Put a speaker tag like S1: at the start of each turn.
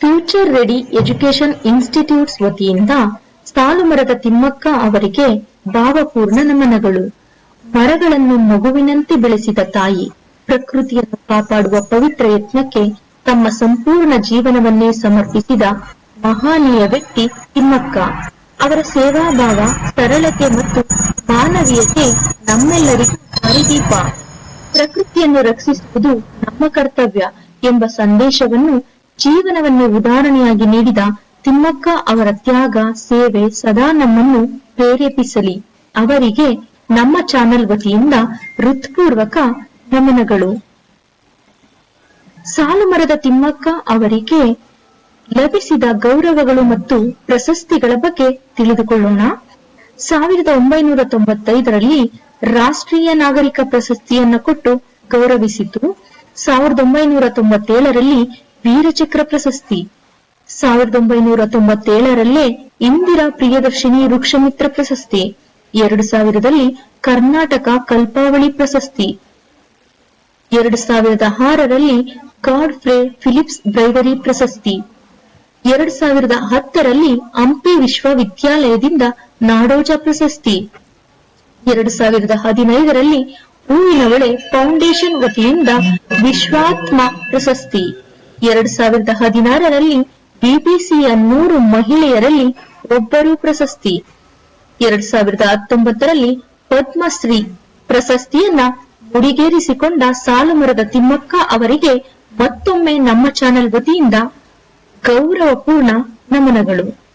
S1: Future ready education institutes ವತಿಯಿಂದ ಸಾಲುಮರದ ತಿಮ್ಮಕ್ಕ ಅವರಿಗೆ ಭಾವಪೂರ್ಣ ನಮನಗಳು. ಮರಗಳನ್ನು ಮಗುವಿನಂತೆ ಬೆಳೆಸಿದ ತಾಯಿ ಪ್ರಕೃತಿಯನ್ನು ಕಾಪಾಡುವ ಪವಿತ್ರ ಯತ್ನಕ್ಕೆ ತಮ್ಮ ಸಂಪೂರ್ಣ ಜೀವನವನ್ನೇ ಸಮರ್ಪಿಸಿದ ಮಹಾನೀಯ ವ್ಯಕ್ತಿ ತಿಮ್ಮಕ್ಕ. ಅವರ ಸೇವಾಭಾವ, ಸರಳತೆ ಮತ್ತು ಮಾನವೀಯತೆ ನಮ್ಮೆಲ್ಲರಿಗೂ ಹರಿದೀಪ. ಪ್ರಕೃತಿಯನ್ನು ರಕ್ಷಿಸುವುದು ನಮ್ಮ ಕರ್ತವ್ಯ ಎಂಬ ಸಂದೇಶವನ್ನು ಜೀವನವನ್ನೇ ಉದಾಹರಣೆಯಾಗಿ ನೀಡಿದ ತಿಮ್ಮಕ್ಕ ಅವರ ತ್ಯಾಗ, ಸೇವೆ ಸದಾ ನಮ್ಮನ್ನು ಪ್ರೇರೇಪಿಸಲಿ. ಅವರಿಗೆ ನಮ್ಮ ಚಾನೆಲ್ ವತಿಯಿಂದ ಹೃತ್ಪೂರ್ವಕ ನಮನಗಳು. ಸಾಲುಮರದ ತಿಮ್ಮಕ್ಕ ಅವರಿಗೆ ಲಭಿಸಿದ ಗೌರವಗಳು ಮತ್ತು ಪ್ರಶಸ್ತಿಗಳ ಬಗ್ಗೆ ತಿಳಿದುಕೊಳ್ಳೋಣ. ಸಾವಿರದ ಒಂಬೈನೂರ ತೊಂಬತ್ತೈದರಲ್ಲಿ ರಾಷ್ಟ್ರೀಯ ನಾಗರಿಕ ಪ್ರಶಸ್ತಿಯನ್ನ ಕೊಟ್ಟು ಗೌರವಿಸಿತು. ಸಾವಿರದ ಒಂಬೈನೂರ ತೊಂಬತ್ತೇಳರಲ್ಲಿ ವೀರಚಕ್ರ ಪ್ರಶಸ್ತಿ. ಸಾವಿರದ ಒಂಬೈನೂರ ತೊಂಬತ್ತೇಳರಲ್ಲೇ ಇಂದಿರಾ ಪ್ರಿಯದರ್ಶಿನಿ ವೃಕ್ಷಮಿತ್ರ ಪ್ರಶಸ್ತಿ. ಎರಡು ಸಾವಿರದಲ್ಲಿ ಕರ್ನಾಟಕ ಕಲ್ಪಾವಳಿ ಪ್ರಶಸ್ತಿ. ಎರಡು ಸಾವಿರದ ಆರರಲ್ಲಿ ಗಾಡ್ ಫ್ರೇ ಫಿಲಿಪ್ಸ್ ಬ್ರೈವರಿ ಪ್ರಶಸ್ತಿ. ಎರಡು ಸಾವಿರದ ಹತ್ತರಲ್ಲಿ ಹಂಪಿ ವಿಶ್ವವಿದ್ಯಾಲಯದಿಂದ ನಾಡೋಜ ಪ್ರಶಸ್ತಿ. ಎರಡು ಸಾವಿರದ ಹದಿನೈದರಲ್ಲಿ ಹೂವಿನ ಒಳೆ ಫೌಂಡೇಶನ್ ವತಿಯಿಂದ ವಿಶ್ವಾತ್ಮ ಪ್ರಶಸ್ತಿ. ಎರಡು ಸಾವಿರದ ಹದಿನಾರರಲ್ಲಿ ಬಿಬಿಸಿಯ ನೂರು ಮಹಿಳೆಯರಲ್ಲಿ ಒಬ್ಬರು ಪ್ರಶಸ್ತಿ. ಎರಡ್ ಸಾವಿರದ ಹತ್ತೊಂಬತ್ತರಲ್ಲಿ ಪದ್ಮಶ್ರೀ ಪ್ರಶಸ್ತಿಯನ್ನ ಮುಡಿಗೇರಿಸಿಕೊಂಡ ಸಾಲುಮರದ ತಿಮ್ಮಕ್ಕ ಅವರಿಗೆ ಮತ್ತೊಮ್ಮೆ ನಮ್ಮ ಚಾನೆಲ್ ವತಿಯಿಂದ ಗೌರವಪೂರ್ಣ ನಮನಗಳು.